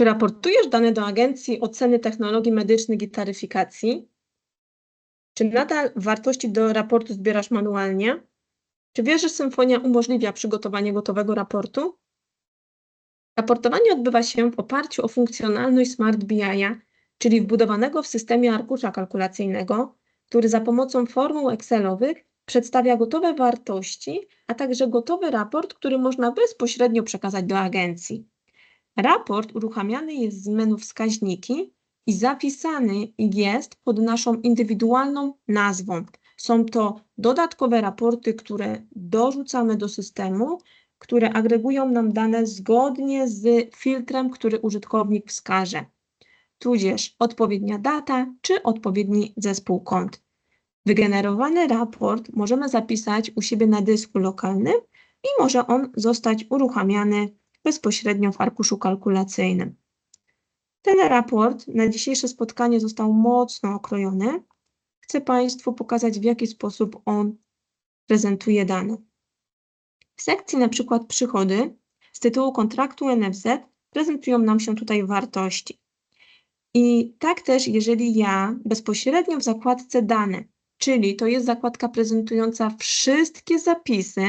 Czy raportujesz dane do Agencji Oceny Technologii Medycznych i Taryfikacji? Czy nadal wartości do raportu zbierasz manualnie? Czy wiesz, że Symfonia umożliwia przygotowanie gotowego raportu? Raportowanie odbywa się w oparciu o funkcjonalność Smart BI, czyli wbudowanego w systemie arkusza kalkulacyjnego, który za pomocą formuł Excelowych przedstawia gotowe wartości, a także gotowy raport, który można bezpośrednio przekazać do agencji. Raport uruchamiany jest z menu wskaźniki i zapisany jest pod naszą indywidualną nazwą. Są to dodatkowe raporty, które dorzucamy do systemu, które agregują nam dane zgodnie z filtrem, który użytkownik wskaże, tudzież odpowiednia data czy odpowiedni zespół kont. Wygenerowany raport możemy zapisać u siebie na dysku lokalnym i może on zostać uruchamiany bezpośrednio w arkuszu kalkulacyjnym. Ten raport na dzisiejsze spotkanie został mocno okrojony. Chcę Państwu pokazać, w jaki sposób on prezentuje dane. W sekcji na przykład przychody z tytułu kontraktu NFZ prezentują nam się tutaj wartości. I tak też, jeżeli ja bezpośrednio w zakładce dane, czyli to jest zakładka prezentująca wszystkie zapisy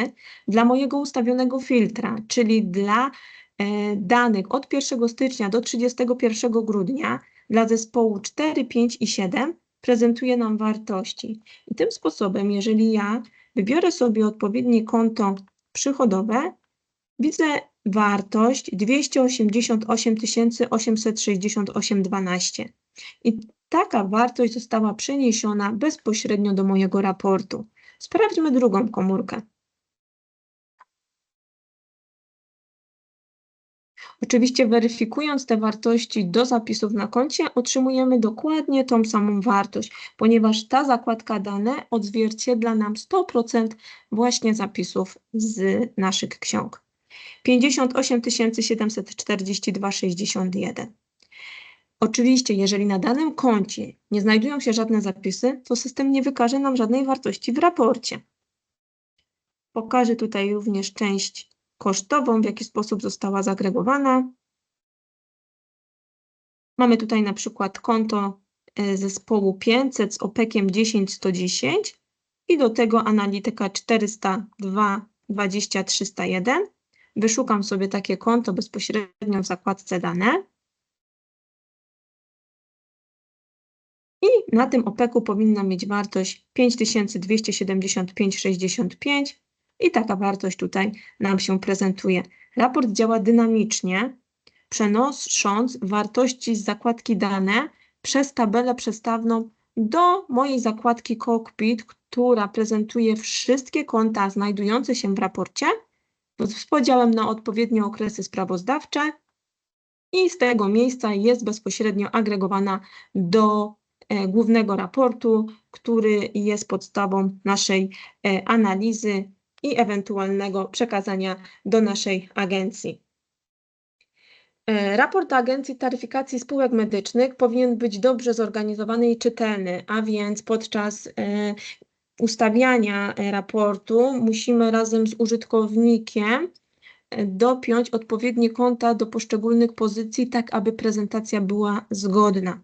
dla mojego ustawionego filtra, czyli dla e, danych od 1 stycznia do 31 grudnia dla zespołu 4, 5 i 7 prezentuje nam wartości. I tym sposobem, jeżeli ja wybiorę sobie odpowiednie konto przychodowe, widzę wartość 288 868,12. I taka wartość została przeniesiona bezpośrednio do mojego raportu. Sprawdźmy drugą komórkę. Oczywiście weryfikując te wartości do zapisów na koncie otrzymujemy dokładnie tą samą wartość, ponieważ ta zakładka dane odzwierciedla nam 100% właśnie zapisów z naszych ksiąg. 58 742,61. Oczywiście, jeżeli na danym koncie nie znajdują się żadne zapisy, to system nie wykaże nam żadnej wartości w raporcie. Pokażę tutaj również część kosztową, w jaki sposób została zagregowana. Mamy tutaj na przykład konto e, zespołu 500 z opekiem 10110 i do tego analityka 402 20 301. Wyszukam sobie takie konto bezpośrednio w zakładce dane. Na tym opeku powinna mieć wartość 5275,65 i taka wartość tutaj nam się prezentuje. Raport działa dynamicznie, przenosząc wartości z zakładki dane przez tabelę przestawną do mojej zakładki Cockpit, która prezentuje wszystkie konta znajdujące się w raporcie z podziałem na odpowiednie okresy sprawozdawcze i z tego miejsca jest bezpośrednio agregowana do głównego raportu, który jest podstawą naszej e, analizy i ewentualnego przekazania do naszej agencji. E, raport Agencji Taryfikacji Spółek Medycznych powinien być dobrze zorganizowany i czytelny, a więc podczas e, ustawiania raportu musimy razem z użytkownikiem e, dopiąć odpowiednie konta do poszczególnych pozycji, tak aby prezentacja była zgodna.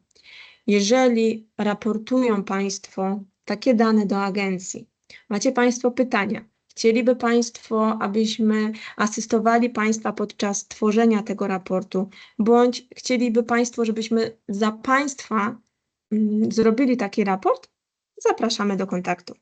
Jeżeli raportują Państwo takie dane do agencji, macie Państwo pytania, Chcieliby Państwo, abyśmy asystowali Państwa podczas tworzenia tego raportu, bądź chcieliby Państwo, żebyśmy za Państwa mm, zrobili taki raport? Zapraszamy do kontaktu.